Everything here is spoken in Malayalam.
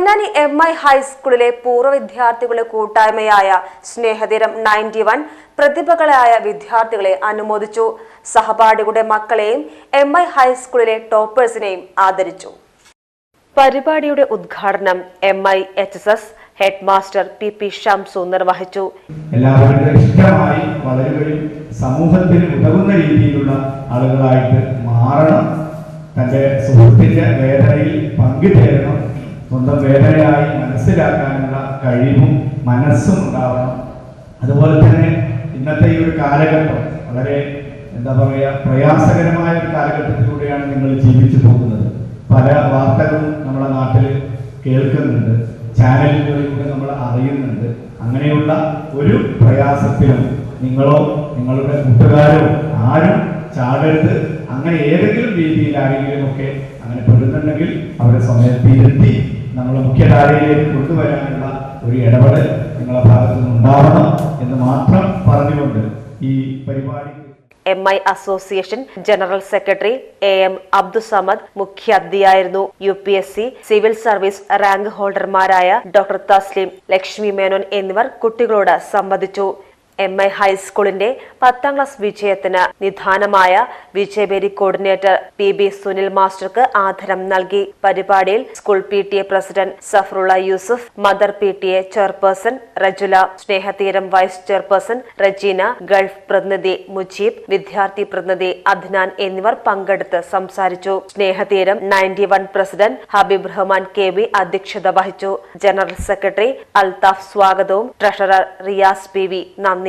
പൊന്നാനി എം ഐ ഹൈസ്കൂളിലെ പൂർവ വിദ്യാർത്ഥികളുടെ കൂട്ടായ്മയായ സ്നേഹതീരം നയന്റി വൺ പ്രതിഭകളായ വിദ്യാർത്ഥികളെ അനുമോദിച്ചു. സഹപാഠികളുടെ മക്കളെയും എം ഐ ഹൈസ്കൂളിലെ ടോപ്പേഴ്സിനെയും ആദരിച്ചു. പരിപാടിയുടെ ഉദ്ഘാടനം M I H S S head master P P Shamsu നിർവഹിച്ചു. എല്ലാവരുടെ ഇഷ്ടമായി രീതിയിലുള്ള ആളുകളായിട്ട് മാറണം. തന്റെ സുഹൃത്തിന്റെ വേദനയിൽ സ്വന്തം വേദനയായി മനസ്സിലാക്കാനുള്ള കഴിവും മനസ്സും ഉണ്ടാവണം. അതുപോലെ തന്നെ ഇന്നത്തെ ഈ ഒരു കാലഘട്ടം വളരെ എന്താ പറയുക പ്രയാസകരമായ ഒരു കാലഘട്ടത്തിലൂടെയാണ് നിങ്ങൾ ജീവിച്ചു പോകുന്നത്. പല വാർത്തകളും നമ്മുടെ നാട്ടിൽ കേൾക്കുന്നുണ്ട്. ചാനലുകളിലൂടെ നമ്മൾ അറിയുന്നുണ്ട്. അങ്ങനെയുള്ള ഒരു പ്രയാസത്തിലും നിങ്ങളോ നിങ്ങളുടെ കൂട്ടുകാരോ ആരും ചാടരുത്. അങ്ങനെ ഏതെങ്കിലും രീതിയിലാണെങ്കിലും ഒക്കെ അങ്ങനെ പെടുന്നുണ്ടെങ്കിൽ അവരെ സമയത്തിരുത്തി നമ്മളെ മുഖ്യധാരയിലേക്ക് കൊണ്ടുവരാനുള്ള ഒരു ഇടപെടൽ നിങ്ങളുടെ ഭാഗത്തു നിന്നുണ്ടാവണം എന്ന് മാത്രം പറഞ്ഞുകൊണ്ട് ഈ പരിപാടി M I association general secretary A M Abdussamad മുഖ്യാതിഥിയായിരുന്നു U P S C civil service rank ഹോൾഡർമാരായ doctor Tasleem Lakshmi Menon എന്നിവർ കുട്ടികളോട് സംവദിച്ചു. എം ഐ ഹൈസ്കൂളിന്റെ പത്താം ക്ലാസ് വിജയത്തിന് നിധാനമായ Vijayabheri coordinator P B Sunil മാസ്റ്റർക്ക് ആദരം നൽകി. പരിപാടിയിൽ school P T A president Safarulla Yusuf mother P T A chairperson Rajula Snehatheeram vice chairperson Rajeena gulf പ്രതിനിധി മുജീബ് വിദ്യാർത്ഥി പ്രതിനിധി അദ്നാൻ എന്നിവർ പങ്കെടുത്ത് സംസാരിച്ചു. Snehatheeram ninety one president Habeeb Rahman K V അധ്യക്ഷത വഹിച്ചു. ജനറൽ സെക്രട്ടറി അൽതാഫ് സ്വാഗതവും ട്രഷറർ റിയാസ് പി വി